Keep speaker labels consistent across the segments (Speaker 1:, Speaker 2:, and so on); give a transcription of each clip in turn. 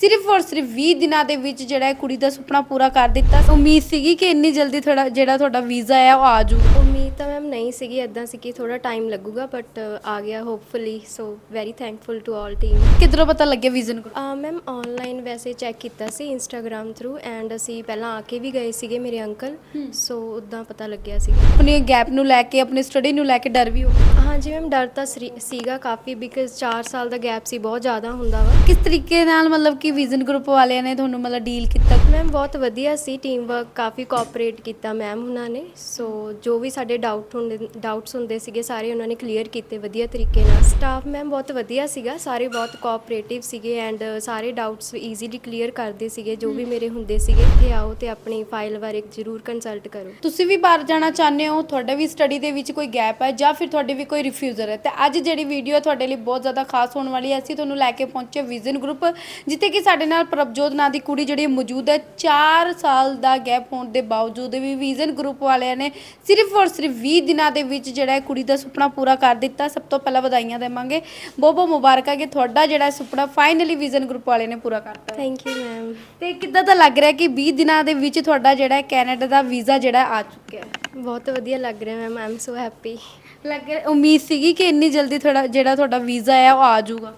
Speaker 1: ਸਿਰਫ ਔਰ ਸਿਰਫ 20 ਦਿਨਾਂ ਦੇ ਵਿੱਚ ਜਿਹੜਾ ਕੁੜੀ ਦਾ ਸੁਪਨਾ ਪੂਰਾ ਕਰ ਦਿੱਤਾ। ਉਮੀਦ ਸੀਗੀ ਕਿ ਇੰਨੀ ਜਲਦੀ ਥੋੜਾ ਜਿਹੜਾ ਤੁਹਾਡਾ ਵੀਜ਼ਾ ਹੈ ਉਹ ਆ ਜਾਊਗਾ
Speaker 2: ਉਮੀਦ ਤਾਂ ਮੈਮ ਨਹੀਂ ਸੀਗੀ ਐਦਾਂ ਸੀ ਕਿ ਥੋੜਾ ਟਾਈਮ ਲੱਗੂਗਾ ਬਟ ਆ ਗਿਆ hopefully so very thankful to all team
Speaker 1: ਕਿਧਰੋਂ ਪਤਾ ਲੱਗਿਆ ਵੀਜ਼ਨ ਨੂੰ?
Speaker 2: ਮੈਮ ਆਨਲਾਈਨ ਵੈਸੇ ਚੈੱਕ ਕੀਤਾ ਸੀ ਇੰਸਟਾਗ੍ਰam ਥਰੂ ਐਂਡ ਅਸੀਂ ਪਹਿਲਾਂ ਆ ਕੇ ਵੀ ਗਏ ਸੀਗੇ ਮੇਰੇ ਅੰਕਲ ਸੋ ਉਦਾਂ ਪਤਾ ਲੱਗਿਆ ਸੀ
Speaker 1: ਆਪਣੀ ਗੈਪ ਨੂੰ ਲੈ ਕੇ ਆਪਣੀ ਸਟੱਡੀ ਨੂੰ ਲੈ ਕੇ ਡਰ ਵੀ ਹੋ
Speaker 2: ਹਾਂਜੀ ਮੈਮ ਡਰ ਤਾਂ ਸਰੀ- ਸੀਗਾ ਕਾਫੀ ਬਿਕਾਜ਼ 4 ਸਾਲ ਦਾ ਗੈਪ ਸੀ ਬਹੁਤ ਜ਼ਿਆਦਾ ਹੁੰਦਾ ਵਾ।
Speaker 1: ਕਿਸ ਤਰੀਕੇ ਨਾਲ ਮਤਲਬ ਕਿ ਵਿਜ਼ਨ ਗਰੁੱਪ ਵਾਲਿਆਂ ਨੇ ਤੁਹਾਨੂੰ ਮਤਲਬ ਡੀਲ ਕੀਤਾ?
Speaker 2: ਮੈਮ ਬਹੁਤ ਵਧੀਆ ਸੀ ਟੀਮ ਵਰਕ ਕਾਫੀ ਕੋਆਪਰੇਟ ਕੀਤਾ ਮੈਮ ਉਹਨਾਂ ਨੇ। ਸੋ ਜੋ ਵੀ ਸਾਡੇ ਡਾਊਟ ਹੁੰਦੇ ਡਾਊਟਸ ਹੁੰਦੇ ਸੀਗੇ ਸਾਰੇ ਉਹਨਾਂ ਨੇ ਕਲੀਅਰ ਕੀਤੇ ਵਧੀਆ ਤਰੀਕੇ ਨਾਲ। ਸਟਾਫ ਮੈਮ ਬਹੁਤ ਵਧੀਆ ਸੀਗਾ ਸਾਰੇ ਬਹੁਤ ਕੋਆਪਰੇਟਿਵ ਸੀਗੇ ਐਂਡ ਸਾਰੇ ਡਾਊਟਸ ਈਜ਼ੀਲੀ ਕਲੀਅਰ ਕਰਦੇ ਸੀਗੇ ਜੋ ਵੀ ਮੇਰੇ ਹੁੰਦੇ ਸੀਗੇ ਇੱਥੇ ਆਓ ਤੇ ਆਪਣੀ ਫਾਈਲ ਬਾਰੇ ਜ਼ਰੂਰ ਕੰਸਲਟ ਕਰੋ।
Speaker 1: ਤੁਸੀਂ ਵੀ ਬਾਹਰ ਜਾਣਾ ਚਾਹੁੰਦੇ ਹੋ? ਤੁਹਾਡਾ ਵੀ ਸਟੱਡੀ ਦੇ ਵਿੱਚ ਕੋਈ ਗੈਪ ਹੈ ਜਾਂ ਫਿਰ ਤੁਹਾਡੇ ਵੀ ਕੋਈ ਰਿਫਿਊਜ਼ਰ ਹੈ। ਤੇ ਅੱਜ ਜਿਹੜੀ ਵੀਡੀਓ ਹੈ ਤੁਹਾਡੇ ਲਈ ਬਹੁਤ ਜ਼ਿਆਦਾ ਖਾਸ ਹੋਣ ਵਾਲੀ ਹੈ। ਅਸੀਂ ਤੁਹਾਨੂੰ ਲੈ ਕੇ ਪਹੁੰਚੇ ਵਿਜ਼ਨ ਗਰੁੱਪ ਜਿੱਥੇ ਕਿ ਸਾਡੇ ਨਾਲ ਪ੍ਰਭਜੋਤ ਨਾਂ ਦੀ ਕੁੜੀ ਜਿਹੜੀ ਮੌਜੂਦ ਹੈ। 4 ਸਾਲ ਦਾ ਗੈਪ ਹੋਣ ਦੇ ਬਾਵਜੂਦ ਵੀ ਵਿਜ਼ਨ ਗਰੁੱਪ ਵਾਲਿਆਂ ਨੇ ਸਿਰਫ ਔਰ ਸਿਰਫ 20 ਦਿਨਾਂ ਦੇ ਵਿੱਚ ਜਿਹੜਾ ਹੈ ਕੁੜੀ ਦਾ ਸੁਪਨਾ ਪੂਰਾ ਕਰ ਦਿੱਤਾ। ਸਭ ਤੋਂ ਪਹਿਲਾਂ ਵਧਾਈਆਂ ਦੇਵਾਂਗੇ। ਬਹੁਤ ਬਹੁਤ ਮੁਬਾਰਕਾਂ ਕਿ ਤੁਹਾਡਾ ਜਿਹੜਾ ਸੁਪਨਾ ਫਾਈਨਲੀ ਵਿਜ਼ਨ ਗਰੁੱਪ ਵਾਲੇ ਨੇ ਪੂਰਾ ਕਰਤਾ
Speaker 2: ਥੈਂਕ ਯੂ ਮੈਮ
Speaker 1: ਤੇ ਕਿੱਦਾਂ ਦਾ ਲੱਗ ਰਿਹਾ ਕਿ 20 ਦਿਨਾਂ ਦੇ ਵਿੱਚ ਤੁਹਾਡਾ ਜਿਹੜਾ ਕੈਨੇਡਾ ਦਾ ਵੀਜ਼ਾ ਜਿਹੜਾ ਆ ਚੁੱਕਿਆ ਹੈ?
Speaker 2: ਬਹੁਤ ਵਧੀਆ ਲੱਗ ਰਿਹਾ ਮੈਮ ਆਮ ਸੋ ਹੈਪੀ
Speaker 1: ਲੱਗ ਉਮੀਦ ਸੀਗੀ ਕਿ ਇੰਨੀ ਜਲਦੀ ਥੋੜਾ ਜਿਹੜਾ ਤੁਹਾਡਾ ਵੀਜ਼ਾ ਹੈ ਉਹ ਆ ਜਾਊਗਾ?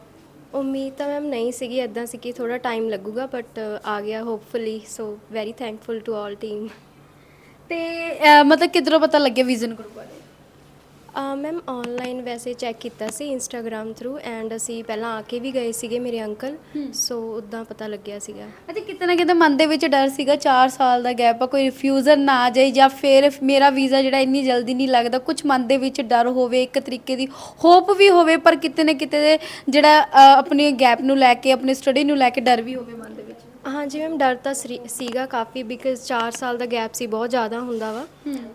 Speaker 2: ਉਮੀਦ ਤਾਂ ਮੈਮ ਨਹੀਂ ਸੀਗੀ ਐਦਾਂ ਸੀ ਕਿ ਥੋੜਾ ਟਾਈਮ ਲੱਗੂਗਾ ਬਟ ਆ ਗਿਆ hopefully so very thankful to all team
Speaker 1: ਤੇ ਅਹ, ਮਤਲਬ ਕਿਧਰੋਂ ਪਤਾ ਲੱਗਿਆ ਵਿਜ਼ਨ ਗਰੁੱਪ ਬਾਰੇ
Speaker 2: ਮੈਮ ਆਨਲਾਈਨ ਵੈਸੇ ਚੈੱਕ ਕੀਤਾ ਸੀ ਇੰਸਟਾਗ੍ਰam ਥਰੂ ਐਂਡ ਅਸੀਂ ਪਹਿਲਾਂ ਆ ਕੇ ਵੀ ਗਏ ਸੀਗੇ ਮੇਰੇ ਅੰਕਲ ਸੋ ਉਦਾਂ ਪਤਾ ਲੱਗਿਆ ਸੀਗਾ।
Speaker 1: ਅਤੇ ਕਿਤੇ ਨਾ ਕਿਤੇ ਮਨ ਦੇ ਵਿੱਚ ਡਰ ਸੀਗਾ 4 ਸਾਲ ਦਾ ਗੈਪ ਆ ਕੋਈ ਰਿਫਿਊਜ਼ਰ ਨਾ ਆ ਜਾਏ ਜਾਂ ਫਿਰ ਮੇਰਾ ਵੀਜ਼ਾ ਜਿਹੜਾ ਇੰਨੀ ਜਲਦੀ ਨਹੀਂ ਲੱਗਦਾ ਕੁਝ ਮਨ ਦੇ ਵਿੱਚ ਡਰ ਹੋਵੇ ਇੱਕ ਤਰੀਕੇ ਦੀ ਹੋਪ ਵੀ ਹੋਵੇ ਪਰ ਕਿਤੇ ਨਾ ਕਿਤੇ ਜਿਹੜਾ ਆਪਣੀ ਗੈਪ ਨੂੰ ਲੈ ਕੇ ਆਪਣੀ ਸਟੱਡੀ ਨੂੰ ਲੈ ਕੇ ਡਰ ਵੀ ਹੋਵੇ ਮਨ ਦੇ ਵਿੱਚ।
Speaker 2: ਹਾਂਜੀ ਮੈਮ ਡਰ ਤਾਂ ਸੀਗਾ ਕਾਫੀ ਬਿਕਾਜ਼ 4 ਸਾਲ ਦਾ ਗੈਪ ਸੀ ਬਹੁਤ ਜ਼ਿਆਦਾ ਹੁੰਦਾ ਵਾ।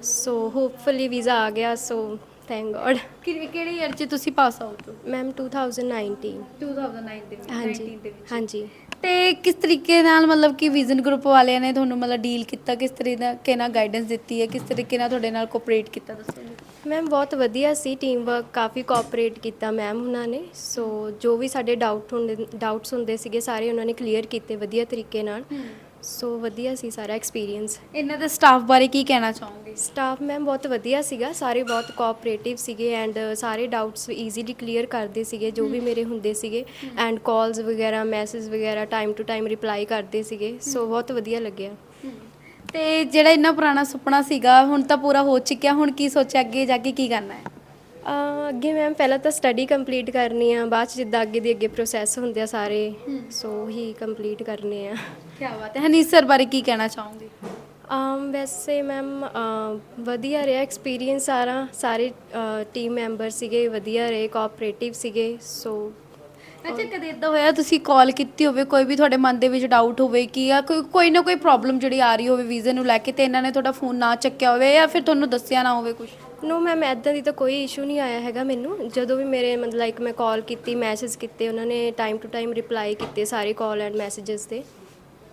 Speaker 2: ਸੋ ਹੋਪਫੁਲੀ ਵੀਜ਼ਾ ਆ ਗਿਆ ਸੋ ਥੈਂਕ ਗੋਡ
Speaker 1: ਕਿ- ਕਿਹੜੇ ਈਅਰ 'ਚ ਤੁਸੀਂ ਪਾਸ ਆਊਟ ਹੋ?
Speaker 2: ਮੈਮ 2019
Speaker 1: 2009 ਦੇ ਵਿੱਚ
Speaker 2: ਹਾਂਜੀ
Speaker 1: 19 ਦੇ ਵਿੱਚ।
Speaker 2: ਹਾਂਜੀ।
Speaker 1: ਤੇ ਕਿਸ ਤਰੀਕੇ ਨਾਲ ਮਤਲਬ ਕਿ ਵਿਜ਼ਨ ਗਰੁੱਪ ਵਾਲਿਆਂ ਨੇ ਤੁਹਾਨੂੰ ਮਤਲਬ ਡੀਲ ਕੀਤਾ? ਕਿਸ ਤਰੀਕੇ ਨਾਲ ਗਾਈਡੈਂਸ ਦਿੱਤੀ ਹੈ? ਕਿਸ ਤਰੀਕੇ ਨਾਲ ਤੁਹਾਡੇ ਨਾਲ ਕੋਆਪਰੇਟ ਕੀਤਾ? ਦੱਸੋ
Speaker 2: ਮੈਮ ਬਹੁਤ ਵਧੀਆ ਸੀ ਟੀਮ ਵਰਕ ਕਾਫੀ ਕੋਆਪਰੇਟ ਕੀਤਾ ਮੈਮ ਉਹਨਾਂ ਨੇ। ਸੋ ਜੋ ਵੀ ਸਾਡੇ ਡਾਊਟ ਹੁੰਦੇ ਡਾਊਟਸ ਹੁੰਦੇ ਸੀਗੇ ਸਾਰੇ ਉਹਨਾਂ ਨੇ ਕਲੀਅਰ ਕੀਤੇ ਵਧੀਆ ਤਰੀਕੇ ਨਾਲ। ਸੋ ਵਧੀਆ ਸੀ ਸਾਰਾ ਐਕਸਪੀਰੀਅੰਸ
Speaker 1: ਇਹਨਾਂ ਦੇ ਸਟਾਫ ਬਾਰੇ ਕੀ ਕਹਿਣਾ ਚਾਹੋਗੇ?
Speaker 2: ਸਟਾਫ ਮੈਮ ਬਹੁਤ ਵਧੀਆ ਸੀਗਾ। ਸਾਰੇ ਬਹੁਤ ਕੋਆਪਰੇਟਿਵ ਸੀਗੇ ਐਂਡ ਸਾਰੇ ਡਾਊਟਸ ਈਜ਼ੀਲੀ ਕਲੀਅਰ ਕਰਦੇ ਸੀਗੇ ਜੋ ਵੀ ਮੇਰੇ ਹੁੰਦੇ ਸੀਗੇ। ਐਂਡ ਕਾਲਸ ਵਗੈਰਾ ਮੈਸੇਜ ਵਗੈਰਾ ਟਾਈਮ ਟੂ ਟਾਈਮ ਰਿਪਲਾਈ ਕਰਦੇ ਸੀਗੇ। ਸੋ ਬਹੁਤ ਵਧੀਆ ਲੱਗਿਆ।
Speaker 1: ਤੇ ਜਿਹੜਾ ਇੰਨਾ ਪੁਰਾਣਾ ਸੁਪਨਾ ਸੀਗਾ ਹੁਣ ਤਾਂ ਪੂਰਾ ਹੋ ਚੁੱਕਿਆ। ਹੁਣ ਕੀ ਸੋਚਿਆ? ਅੱਗੇ ਜਾ ਕੇ ਕੀ ਕਰਨਾ ਹੈ?
Speaker 2: ਅਹ ਅੱਗੇ ਮੈਮ ਪਹਿਲਾਂ ਤਾਂ ਸਟੱਡੀ ਕੰਪਲੀਟ ਕਰਨੀ ਆ। ਬਾਅਦ ਚ ਜਿੱਦਾਂ ਅੱਗੇ ਦੇ ਅੱਗੇ ਪ੍ਰੋਸੈਸ ਹੁੰਦੇ ਆ ਸਾਰੇ। ਸੋ ਹੀ ਕੰਪਲੀਟ ਕਰਨੇ ਆ।
Speaker 1: ਕੀ ਬਾਤ ਹੈ। ਹਨੀਸ ਸਰ ਬਾਰੇ ਕੀ ਕਹਿਣਾ ਚਾਹੋਗੇ?
Speaker 2: ਅਮ ਵੈਸੇ ਮੈਮ ਵਧੀਆ ਰਿਹਾ ਐਕਸਪੀਰੀਅੰਸ ਸਾਰਾ। ਸਾਰੇ ਟੀਮ ਮੈਂਬਰ ਸੀਗੇ ਵਧੀਆ ਰਹੇ ਕੋਆਪਰੇਟਿਵ ਸੀਗੇ ਸੋ
Speaker 1: ਅੱਛਾ ਕਦੇ ਇਦਾਂ ਹੋਇਆ ਤੁਸੀਂ ਕਾਲ ਕੀਤੀ ਹੋਵੇ ਕੋਈ ਵੀ ਤੁਹਾਡੇ ਮਨ ਦੇ ਵਿੱਚ ਡਾਊਟ ਹੋਵੇ ਕਿ ਜਾਂ ਕੋਈ ਕੋਈ ਨਾ ਕੋਈ ਪ੍ਰੋਬਲਮ ਜਿਹੜੀ ਆ ਰਹੀ ਹੋਵੇ ਵੀਜ਼ੇ ਨੂੰ ਲੈ ਕੇ ਤੇ ਇਹਨਾਂ ਨੇ ਤੁਹਾਡਾ ਫੋਨ ਨਾ ਚੱਕਿਆ ਹੋਵੇ ਜਾਂ ਫਿਰ ਤੁਹਾਨੂੰ ਦੱਸਿਆ ਨਾ ਹੋਵੇ ਕੁਝ
Speaker 2: ਨੋ ਮੈਮ ਐਦਾਂ ਦੀ ਤਾਂ ਕੋਈ ਇਸ਼ੂ ਨਹੀਂ ਆਇਆ ਹੈਗਾ ਮੈਨੂੰ। ਜਦੋਂ ਵੀ ਮੇਰੇ ਮਤਲਬ ਲਾਈਕ ਮੈਂ ਕਾਲ ਕੀਤੀ ਮੈਸੇਜ ਕੀਤੇ ਉਹਨਾਂ ਨੇ ਟਾਈਮ ਟੂ ਟਾਈਮ ਰਿਪਲਾਈ ਕੀਤੇ ਸਾਰੇ ਕਾਲ ਐਂਡ ਮੈਸੇजेस ਤੇ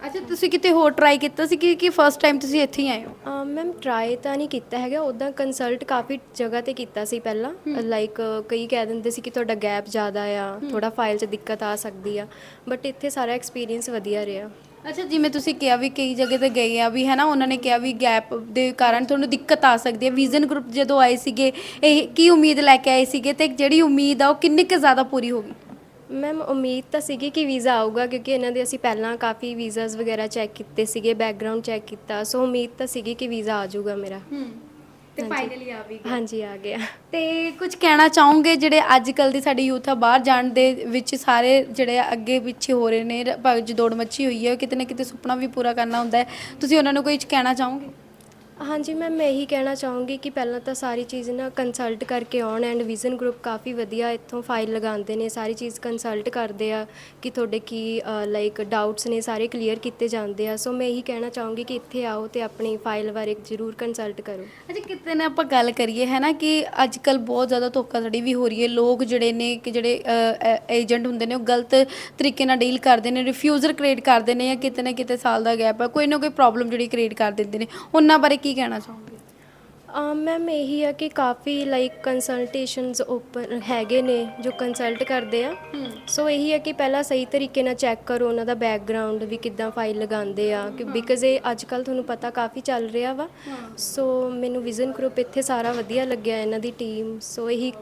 Speaker 1: ਅੱਛਾ ਤੁਸੀਂ ਕਿਤੇ ਹੋਰ ਟਰਾਈ ਕੀਤਾ ਸੀ ਕਿ ਕਿ ਫਸਟ ਟਾਈਮ ਤੁਸੀਂ ਇੱਥੇ ਹੀ ਆਏ ਹੋ?
Speaker 2: ਮੈਮ ਟਰਾਈ ਤਾਂ ਨਹੀਂ ਕੀਤਾ ਹੈਗਾ। ਉਦਾਂ ਕੰਸਲਟ ਕਾਫੀ ਜਗ੍ਹਾ ਤੇ ਕੀਤਾ ਸੀ ਪਹਿਲਾਂ। ਲਾਈਕ ਕਈ ਕਹਿ ਦਿੰਦੇ ਸੀ ਕਿ ਤੁਹਾਡਾ ਗੈਪ ਜ਼ਿਆਦਾ ਆ ਥੋੜਾ ਫਾਈਲ 'ਚ ਦਿੱਕਤ ਆ ਸਕਦੀ ਆ। ਬਟ ਇੱਥੇ ਸਾਰਾ ਐਕਸਪੀਰੀਅੰਸ ਵਧੀਆ ਰਿਹਾ।
Speaker 1: ਅੱਛਾ ਜਿਵੇਂ ਤੁਸੀਂ ਕਿਹਾ ਵੀ ਕਈ ਜਗ੍ਹਾ ਤੇ ਗਏ ਆ ਵੀ ਹੈ ਨਾ ਉਹਨਾਂ ਨੇ ਕਿਹਾ ਵੀ ਗੈਪ ਦੇ ਕਾਰਨ ਤੁਹਾਨੂੰ ਦਿੱਕਤ ਆ ਸਕਦੀ ਹੈ ਵਿਜ਼ਨ ਗਰੁੱਪ ਜਦੋਂ ਆਏ ਸੀਗੇ ਇਹ ਕੀ ਉਮੀਦ ਲੈ ਕੇ ਆਏ ਸੀਗੇ ਤੇ ਜਿਹੜੀ ਉਮੀਦ ਆ ਉਹ ਕਿੰਨੀ ਕੁ ਜ਼ਿਆਦਾ ਪੂਰੀ ਹੋ ਗਈ?
Speaker 2: ਮੈਮ ਉਮੀਦ ਤਾਂ ਸੀਗੀ ਕਿ ਵੀਜ਼ਾ ਆਊਗਾ ਕਿਉਂਕਿ ਇਹਨਾਂ ਦੇ ਅਸੀਂ ਪਹਿਲਾਂ ਕਾਫੀ ਵੀਜ਼ਾਸ ਵਗੈਰਾ ਚੈੱਕ ਕੀਤੇ ਸੀਗੇ ਬੈਕਗ੍ਰਾਉਂਡ ਚੈੱਕ ਕੀਤਾ ਸੋ ਉਮੀਦ ਤਾਂ ਸੀਗੀ ਕਿ ਵੀਜ਼ਾ ਆ ਜਾਊਗਾ ਮੇਰਾ।
Speaker 1: ਹੂੰ ਤੇ
Speaker 2: ਹਾਂਜੀ।
Speaker 1: ਫਾਈਨਲੀ ਆ ਵੀ ਗਿਆ।
Speaker 2: ਹਾਂਜੀ ਆ ਗਿਆ।
Speaker 1: ਤੇ ਕੁਝ ਕਹਿਣਾ ਚਾਹੋਗੇ ਜਿਹੜੇ ਅੱਜ ਕੱਲ ਦੀ ਸਾਡੀ ਯੂਥ ਆ ਬਾਹਰ ਜਾਣ ਦੇ ਵਿੱਚ ਸਾਰੇ ਜਿਹੜੇ ਆ ਅੱਗੇ ਪਿੱਛੇ ਹੋ ਰਹੇ ਨੇ ਭੱਜ ਦੌੜ ਮੱਚੀ ਹੋਈ ਹੈ ਕਿਤੇ ਨਾ ਕਿਤੇ ਸੁਪਨਾ ਵੀ ਪੂਰਾ ਕਰਨਾ ਹੁੰਦਾ ਹੈ। ਤੁਸੀਂ ਉਹਨਾਂ ਨੂੰ ਕੋਈ ਕਹਿਣਾ ਚਾਹੋਗੇ?
Speaker 2: ਹਾਂਜੀ ਮੈਮ ਮੈਂ ਇਹੀ ਕਹਿਣਾ ਚਾਹੂੰਗੀ ਕਿ ਪਹਿਲਾਂ ਤਾਂ ਸਾਰੀ ਚੀਜ਼ ਨਾ ਕੰਸਲਟ ਕਰਕੇ ਆਉਣ ਐਂਡ ਵਿਜ਼ਨ ਗਰੁੱਪ ਕਾਫੀ ਵਧੀਆ ਇੱਥੋਂ ਫਾਈਲ ਲਗਾਉਂਦੇ ਨੇ, ਸਾਰੀ ਚੀਜ਼ ਕੰਸਲਟ ਕਰਦੇ ਆ ਕਿ ਤੁਹਾਡੇ ਕੀ ਲਾਈਕ ਡਾਊਟਸ ਨੇ ਸਾਰੇ ਕਲੀਅਰ ਕੀਤੇ ਜਾਂਦੇ ਆ। ਸੋ ਮੈਂ ਇਹੀ ਕਹਿਣਾ ਚਾਹੂੰਗੀ ਕਿ ਇੱਥੇ ਆਓ ਤੇ ਆਪਣੀ ਫਾਈਲ ਬਾਰੇ ਜ਼ਰੂਰ ਕੰਸਲਟ ਕਰੋ।
Speaker 1: ਅੱਛਾ, ਕਿਤੇ ਨਾ ਆਪਾਂ ਗੱਲ ਕਰੀਏ, ਹੈ ਨਾ, ਕਿ ਅੱਜ ਕੱਲ ਬਹੁਤ ਜ਼ਿਆਦਾ ਧੋਖਾਧੜੀ ਵੀ ਹੋ ਰਹੀ ਹੈ। ਲੋਕ ਜਿਹੜੇ ਨੇ ਕਿ ਜਿਹੜੇ ਏਜੰਟ ਹੁੰਦੇ ਨੇ, ਉਹ ਗਲਤ ਤਰੀਕੇ ਨਾਲ ਡੀਲ ਕਰਦੇ ਨੇ ਰਿਫਿਊਜ਼ਰ ਕ੍ਰੀਏਟ ਕਰਦੇ ਨੇ ਜਾਂ ਕਿਤੇ ਨਾ ਕਿਤੇ ਸਾਲ ਦਾ ਗੈਪ ਹੈ ਕੋਈ ਨਾ ਕੋਈ ਪ੍ਰੋਬਲਮ ਜਿਹੜੀ ਕ੍ਰੀਏਟ ਕਰ ਦਿੰਦੇ ਨੇ। ਉਹਨਾਂ ਬਾਰੇ ਕੀ ਕਹਿਣਾ ਚਾਹੋਗੇ?
Speaker 2: ਮੈਮ ਇਹੀ ਆ ਕਿ ਕਾਫੀ ਲਾਈਕ ਕੰਸਲਟੇਸ਼ਨਸ ਓਪਨ ਹੈਗੇ ਨੇ ਜੋ ਕੰਸਲਟ ਕਰਦੇ ਆ। ਸੋ ਇਹੀ ਹੈ ਕਿ ਪਹਿਲਾਂ ਸਹੀ ਤਰੀਕੇ ਨਾਲ ਚੈੱਕ ਕਰੋ ਉਹਨਾਂ ਦਾ ਬੈਕਗ੍ਰਾਉਂਡ ਵੀ ਕਿੱਦਾਂ ਫਾਈਲ ਲਗਾਉਂਦੇ ਆ ਕਿ ਬਿਕਾਜ਼ ਇਹ ਅੱਜ ਕੱਲ ਤੁਹਾਨੂੰ ਪਤਾ ਕਾਫੀ ਚੱਲ ਰਿਹਾ ਵਾ। ਸੋ ਮੈਨੂੰ ਵਿਜ਼ਨ ਗਰੁੱਪ ਇੱਥੇ ਸਾਰਾ ਵਧੀਆ ਲੱਗਿਆ ਇਹਨਾਂ ਦੀ ਟੀਮ ਸੋ ਇਹੀ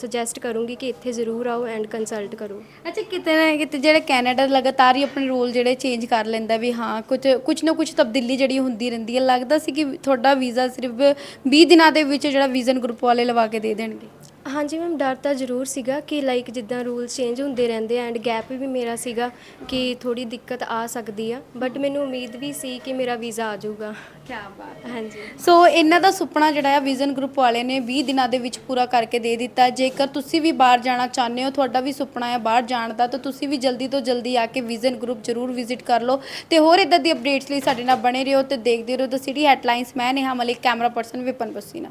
Speaker 2: ਸੁਜੈਸਟ ਕਰੂੰਗੀ ਕਿ ਇੱਥੇ ਜ਼ਰੂਰ ਆਓ ਐਂਡ ਕੰਸਲਟ ਕਰੋ।
Speaker 1: ਅੱਛਾ ਕਿਤੇ ਨਾ ਕਿਤੇ ਜਿਹੜੇ ਕੈਨੇਡਾ ਲਗਾਤਾਰ ਹੀ ਆਪਣੇ ਰੋਲ ਜਿਹੜੇ ਚੇਂਜ ਕਰ ਲੈਂਦਾ ਵੀ ਹਾਂ ਕੁਝ ਕੁਝ ਨਾ ਕੁਝ ਤਬਦੀਲੀ ਜਿਹੜੀ ਹੁੰਦੀ ਰਹਿੰਦੀ ਹੈ। ਲੱਗਦਾ ਸੀ ਕਿ ਤੁਹਾਡਾ ਵੀਜ਼ਾ ਸਿਰਫ 20 ਦਿਨਾਂ ਦੇ ਵਿੱਚ ਜਿਹੜਾ ਵਿਜ਼ਨ ਗਰੁੱਪ ਵਾਲੇ ਲਵਾ ਕੇ ਦੇ ਦੇਣਗੇ।
Speaker 2: ਹਾਂਜੀ ਮੈਮ ਡਰ ਤਾਂ ਜ਼ਰੂਰ ਸੀਗਾ ਕਿ ਲਾਈਕ ਜਿੱਦਾਂ ਰੂਲ ਚੇਂਜ ਹੁੰਦੇ ਰਹਿੰਦੇ ਐਂਡ ਗੈਪ ਵੀ ਮੇਰਾ ਸੀਗਾ ਕਿ ਥੋੜੀ ਦਿੱਕਤ ਆ ਸਕਦੀ ਆ ਬਟ ਮੈਨੂੰ ਉਮੀਦ ਵੀ ਸੀ ਕਿ ਮੇਰਾ ਵੀਜ਼ਾ ਆ ਜਾਊਗਾ।
Speaker 1: ਕੀ ਬਾਤ
Speaker 2: ਹਾਂਜੀ।
Speaker 1: ਸੋ ਇਹਨਾਂ ਦਾ ਸੁਪਨਾ ਜਿਹੜਾ ਹੈ ਵਿਜ਼ਨ ਗਰੁੱਪ ਵਾਲੇ ਨੇ 20 ਦਿਨਾਂ ਦੇ ਵਿੱਚ ਪੂਰਾ ਕਰਕੇ ਦੇ ਦਿੱਤਾ। ਜੇਕਰ ਤੁਸੀਂ ਵੀ ਬਾਹਰ ਜਾਣਾ ਚਾਹੁੰਦੇ ਹੋ ਤੁਹਾਡਾ ਵੀ ਸੁਪਨਾ ਹੈ ਬਾਹਰ ਜਾਣ ਦਾ ਤਾਂ ਤੁਸੀਂ ਵੀ ਜਲਦੀ ਤੋਂ ਜਲਦੀ ਆ ਕੇ ਵਿਜ਼ਨ ਗਰੁੱਪ ਜ਼ਰੂਰ ਵਿਜ਼ਿਟ ਕਰ ਲਓ। ਤੇ ਹੋਰ ਇਦਾਂ ਦੀ ਅਪਡੇਟਸ ਲਈ ਸਾਡੇ ਨਾਲ ਬਣੇ ਰਹੋ ਤੇ ਦੇਖਦੇ ਰਹੋ ਦ ਸਿਟੀ ਹੈਡਲਾਈਨਸ ਮੈਂ ਨੇਹਾ ਮਲਿਕ ਕੈਮਰਾ ਪਰਸਨ ਵਿਪਨ ਬਸੀਨਾ